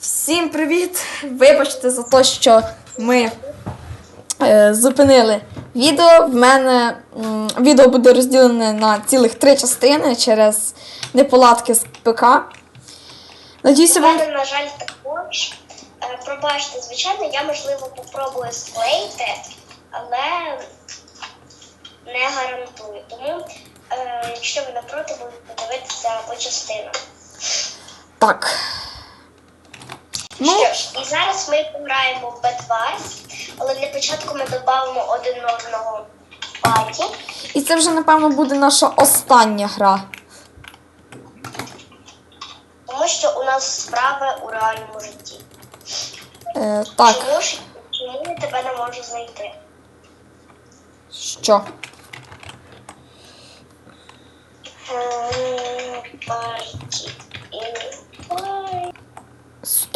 Всім привіт! Вибачте за те, що ми е, зупинили відео. В мене м, відео буде розділене на цілих три частини через неполадки з ПК. Надіюся, вам. мене, на жаль, також. Е, Пробачте, звичайно, я можливо попробую склеїти, але не гарантую. Тому, е, якщо ви не проти, будете дивитися по частинах. Так. Ну, Що ж, і зараз ми пограємо в Bedwars, але для початку ми додамо один одного паті. і це вже, напевно, буде наша остання гра. Тому що у нас справи у реальному житті. Е, так, Чому ж чому я тебе не можу знайти? що? Е, Парті.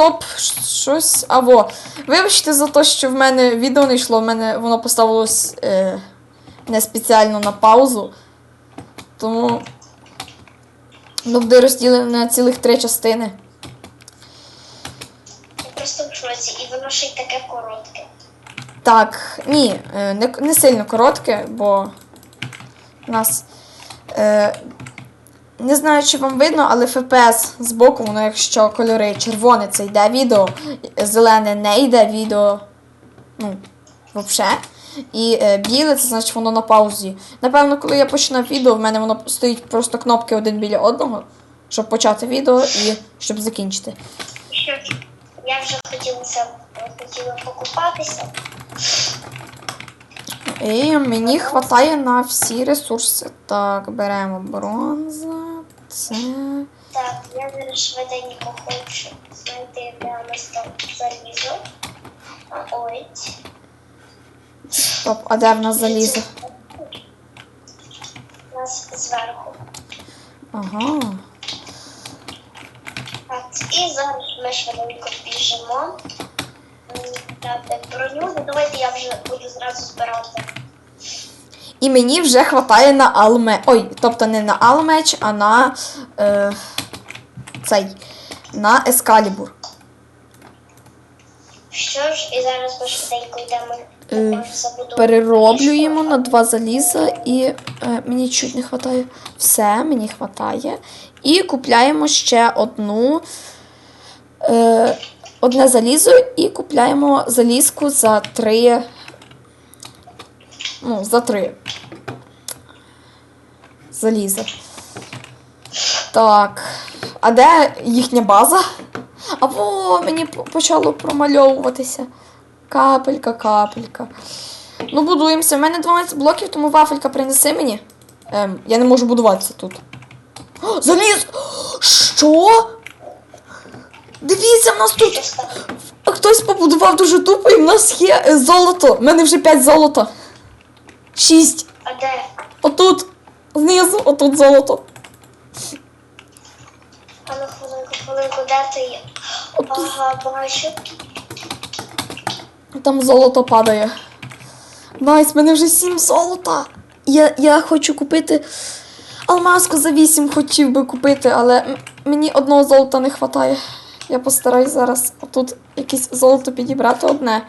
Стоп, щось. Аво. Вибачте за те, що в мене відео не йшло, в мене воно поставилось е, не спеціально на паузу. Тому воно буде розділене на цілих три частини. Я просто в шоці, і воно ще й таке коротке. Так, ні, е, не, не сильно коротке, бо у нас. Е, не знаю, чи вам видно, але FPS збоку, воно якщо кольори червоне, це йде відео, зелене не йде відео. Ну, взагалі. І е, біле, це значить воно на паузі. Напевно, коли я починав відео, в мене воно стоїть просто кнопки один біля одного, щоб почати відео і щоб закінчити. Що я вже хотіла, хотіла покупатися. І мені вистачає на всі ресурси. Так, беремо бронза. Це. Так, я зараз швиденько хочу знайти, де у нас там залізо. А ось. Стоп, а де в нас залізо? У нас зверху. Ага. Так, і зараз ми швиденько біжимо. Так, броню, давайте я вже буду зразу збирати. І мені вже вистачає на алме. Ой, тобто не на алмеч, а на е, цей. На ескалібур. Що ж, і зараз ми швиденько йдемо. Е, Перероблюємо на два заліза і е, мені чуть не вистачає. Все, мені вистачає. І купляємо ще одну. Е, одне залізо і купляємо залізку за три. Ну, за три. Заліза. Так. А де їхня база? Або мені почало промальовуватися. Капелька, капелька. Ну, будуємося. У мене 12 блоків, тому вафелька принеси мені. Ем, я не можу будуватися тут. О, заліз! Що? Дивіться, в нас тут хтось побудував дуже тупо, і в нас є е, золото. У мене вже 5 золота. 6. А де? Отут. Знизу, отут золото. А ну хвилинку, хвилинку, де ти є? Отут. Ага, бачу. Там золото падає. Найс, в мене вже 7 золота. Я, я хочу купити алмазку за 8 хотів би купити, але мені одного золота не вистачає. Я постараюсь зараз отут якесь золото підібрати одне.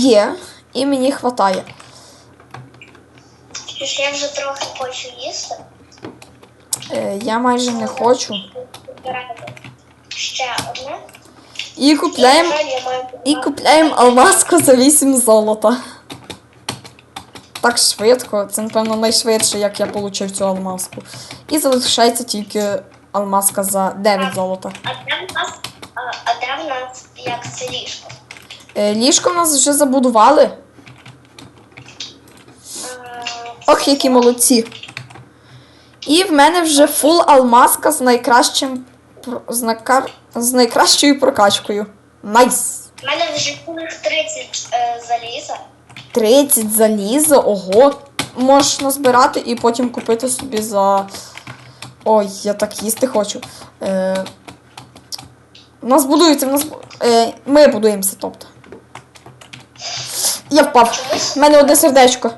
Є, і мені вистачає. Я вже трохи хочу їсти. Е, я майже не хочу. Ще одне. І купляємо. І купляємо алмазку за 8 золота. Так швидко. Це, напевно, найшвидше, як я отримав цю алмазку. І залишається тільки алмазка за 9 золота. А де в нас, а, а де в нас як це ліжко? Е, ліжко в нас вже забудували. Ох, які молодці. І в мене вже фул алмазка з найкращим з, накар... з найкращою прокачкою. Найс! У мене вже цілих 30 е, заліза. 30 заліза, ого. можеш назбирати і потім купити собі за. Ой, я так їсти хочу. Е... У нас будується, в нас. Е... Ми будуємося, тобто. Я впав. У мене одне сердечко.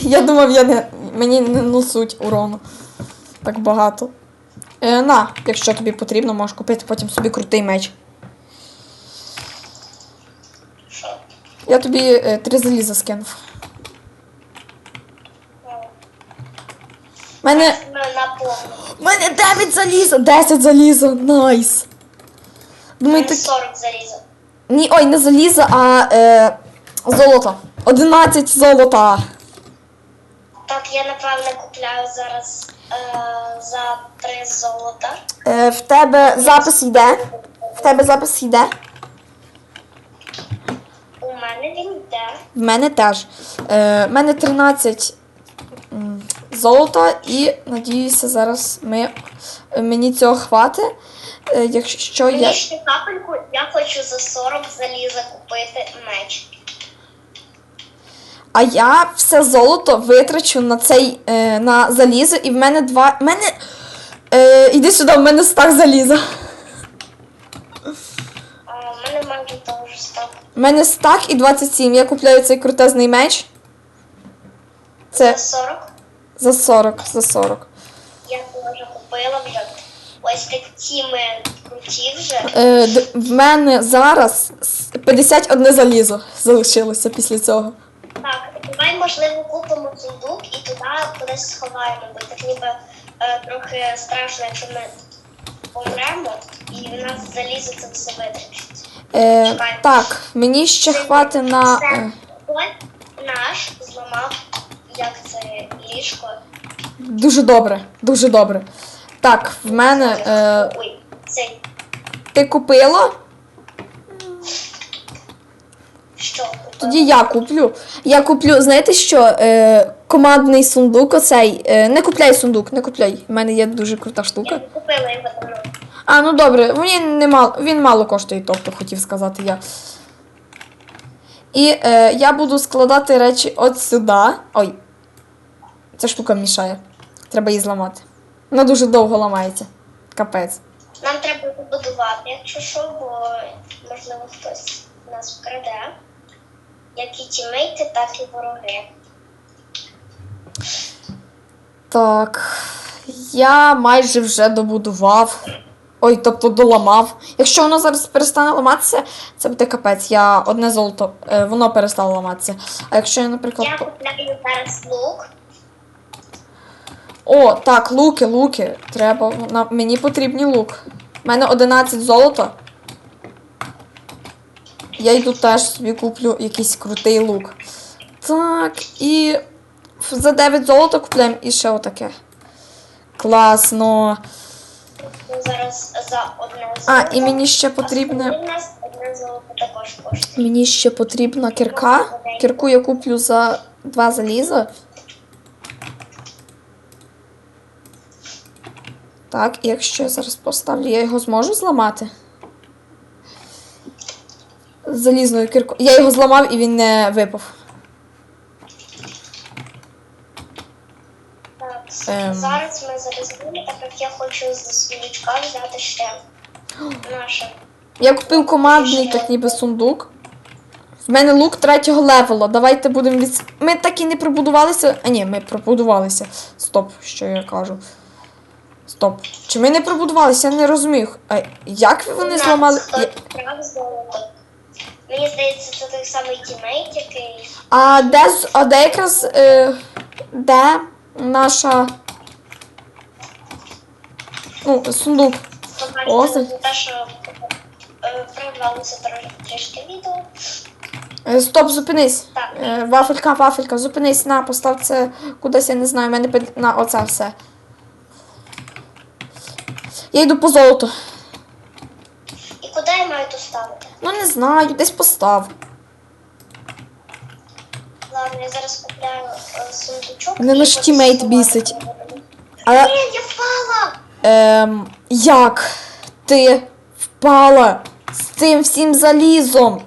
Я думав, я не, мені не несуть урону. Так багато. Е, на, якщо тобі потрібно, можеш купити потім собі крутий меч. Я тобі е, три заліза скинув. Ну, У мене. У мене 9 заліза! 10 заліза! Найс! Думаю, так. 40 заліза. Ні, ой, не заліза, а е, золото. 11 золота. Так, я напевне купляю зараз е, за 3 золота. Е, в тебе запис йде. В тебе запис йде. У мене він йде. В мене теж. Е, в мене 13 м, золота і надіюся, зараз ми, мені цього хватить. Е, якщо я. Ще капельку, я хочу за 40 заліза купити меч. А я все золото витрачу на цей е, на залізо, і в мене два. В мене. Е, іди сюди, в мене стак заліза. А, у мене майже теж став. У мене стак і 27. Я купляю цей крутезний меч. Це За 40 за 40, за 40. я теж купила вже. Ось такі ми круті вже. Е, д- в мене зараз с- 51 залізо залишилося після цього. Так, давай, можливо, купимо сундук і туди кудись сховаємо, бо так ніби е, трохи страшно, якщо ми помремо, і в нас залізо це все витрачить. Е, так, мені ще хватить на. Це Е, наш зламав, як це ліжко. дуже добре, дуже добре. Так, в мене. Е, Ой, цей ти купила? що? Тоді я куплю. Я куплю, знаєте що? Е, командний сундук оцей. Е, не купляй сундук, не купляй. У мене є дуже крута штука. не купила його давно. А, ну добре, він, не мало, він мало коштує, тобто хотів сказати я. І е, я буду складати речі от сюди. Ой. Ця штука мішає. Треба її зламати. Вона дуже довго ламається. Капець. Нам треба побудувати, якщо що, бо можливо хтось нас вкраде. Як і тімейти, так і вороги. Так. Я майже вже добудував. Ой, тобто доламав. Якщо воно зараз перестане ламатися, це буде капець. Я одне золото, е, воно перестало ламатися. А якщо я, наприклад. Я купляю зараз лук. О, так, луки, луки. Треба. На... Мені потрібні лук. У мене 11 золота. Я йду теж собі куплю якийсь крутий лук. Так, і за 9 золота купляємо і ще отаке. Класно. Зараз за одне золото. А, і мені ще потрібне. Мені ще потрібна кірка. Кірку я куплю за 2 заліза. Так, і якщо я зараз поставлю, я його зможу зламати. Залізною кіркою. Я його зламав і він не випав. Так, Ем. зараз ми заризикуємо, так як я хочу з свічка взяти ще наше. Я купив командний так ніби сундук. В мене лук третього левела. Давайте будемо від. Ми так і не пробудувалися. А ні, ми пробудувалися. Стоп, що я кажу. Стоп. Чи ми не пробудувалися? Я не розумію. А як вони нас зламали. Хтось вкрав золото. Мені здається, це той самий тімейт, який А де, з- а де якраз. Е, де наша. Ну, сундук. О, це- те, що е, прервалося тро- трішки відео. Е, Стоп, зупинись. Так. Е, Вафелька, вафелька, зупинись на, постав це кудись, я не знаю, в мене під- на оце все. Я йду по золоту. І куди я маю то ставити? Ну не знаю, десь постав. Ладно, я зараз купляю е, сундучок. Мене наш тімейт бісить. Ні, Але я впала! ем, як ти впала з цим всім залізом?